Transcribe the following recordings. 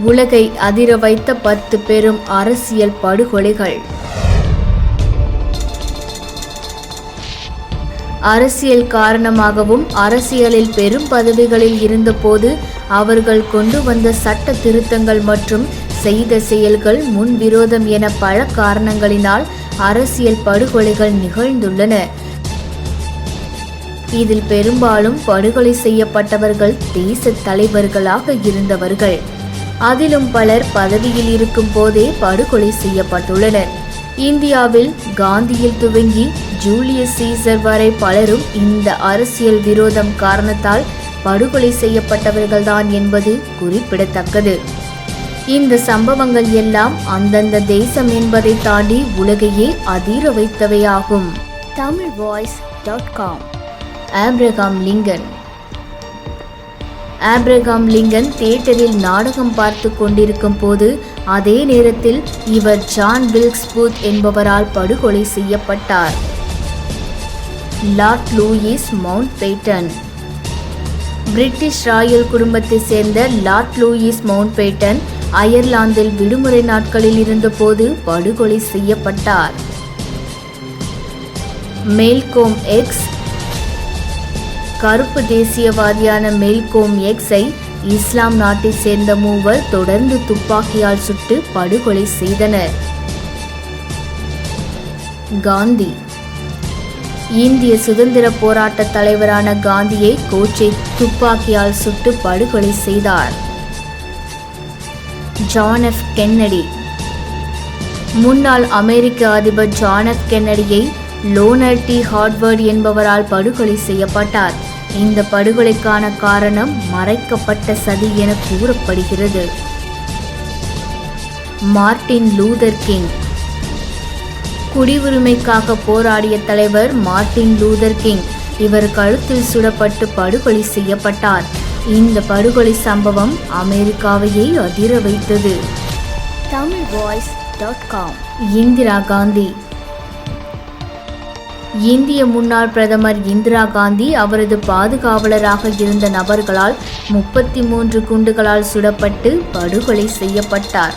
உலகை அதிர வைத்த பத்து பெரும் அரசியல் படுகொலைகள். அரசியல் காரணமாகவும் அரசியலில் பெரும் பதவிகளில் இருந்தபோது அவர்கள் கொண்டு வந்த சட்ட திருத்தங்கள் மற்றும் செய்த செயல்கள் முன்விரோதம் என பல காரணங்களினால் அரசியல் படுகொலைகள் நிகழ்ந்துள்ளன. இதில் பெரும்பாலும் படுகொலை செய்யப்பட்டவர்கள் தேச தலைவர்களாக இருந்தவர்கள். அதிலும் பலர் பதவியில் இருக்கும் போதே படுகொலை செய்யப்பட்டுள்ளனர். இந்தியாவில் காந்தியில் துவங்கி ஜூலியஸ் சீசர் வரை பலரும் இந்த அரசியல் விரோதம் காரணத்தால் படுகொலை செய்யப்பட்டவர்கள்தான் என்பது குறிப்பிடத்தக்கது. இந்த சம்பவங்கள் எல்லாம் அந்தந்த தேசம் என்பதை தாண்டி உலகையே அதிர வைத்தவையாகும். Tamil voice dot com. Abraham Lincoln. Abraham Lincoln தியேட்டரில் நாடகம் பார்த்து கொண்டிருக்கும் போது அதே நேரத்தில் இவர் ஜான் வில்க்ஸ் பூத் என்பவரால் படுகொலை செய்யப்பட்டார். Lord Louis Mountbatten. British royal குடும்பத்தை சேர்ந்த லார்ட் லூயிஸ் மவுண்ட் பேட்டன் அயர்லாந்தில் விடுமுறை நாட்களில் இருந்தபோது படுகொலை செய்யப்பட்டார். மேல்கோம் எக்ஸ் கருப்பு தேசியவாதியான மெல்கோம் எக்ஸை இஸ்லாம் நாட்டை சேர்ந்த மூவர் தொடர்ந்து துப்பாக்கியால் சுட்டு படுகொலை செய்தனர். காந்தி. இந்திய சுதந்திர போராட்ட தலைவரான காந்தியை கோச்சை துப்பாக்கியால் சுட்டு படுகொலை செய்தார். John F Kennedy. முன்னாள் அமெரிக்க அதிபர் ஜான் எஃப் கென்னடியை லோனர் டி ஹார்ட்வர்ட் என்பவரால் படுகொலை செய்யப்பட்டார். இந்த படுகொலைக்கான காரணம் மறைக்கப்பட்ட சதி என கூறப்படுகிறது. Martin Luther king. குடியுரிமைக்காக போராடிய தலைவர் மார்ட்டின் லூதர் கிங் இவர் கழுத்தில் சுடப்பட்டு படுகொலை செய்யப்பட்டார். இந்த படுகொலை சம்பவம் அமெரிக்காவையே அதிர வைத்தது. Tamil voice dot com. Indira Gandhi. இந்திய முன்னாள் பிரதமர் இந்திரா காந்தி அவரது பாதுகாவலராக இருந்த நபர்களால் முப்பத்தி மூன்று குண்டுகளால் சுடப்பட்டு படுகொலை செய்யப்பட்டார்.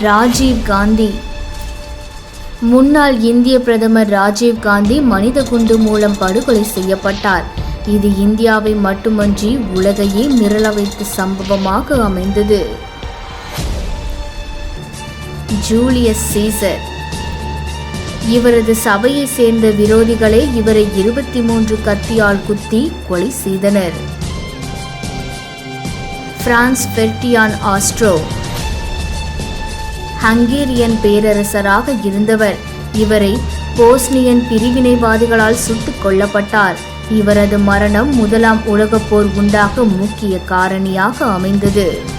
ராஜீவ் காந்தி. முன்னாள் இந்திய பிரதமர் ராஜீவ் காந்தி மனித குண்டு மூலம் படுகொலை செய்யப்பட்டார். இது இந்தியாவை மட்டுமன்றி உலகையே மிரள வைத்த சம்பவமாக அமைந்தது. Julius Caesar. இவரது சபையை சேர்ந்த விரோதிகளே இவரை இருபத்தி மூன்று கத்தியால் குத்தி கொலை செய்தனர். பிரான்ஸ் பெர்டியான் ஆஸ்ட்ரோ ஹங்கேரியன் பேரரசராக இருந்தவர். இவரை போஸ்னியன் பிரிவினைவாதிகளால் சுட்டுக் கொல்லப்பட்டார். இவரது மரணம் முதலாம் உலகப் போர் உண்டாக முக்கிய காரணியாக அமைந்தது.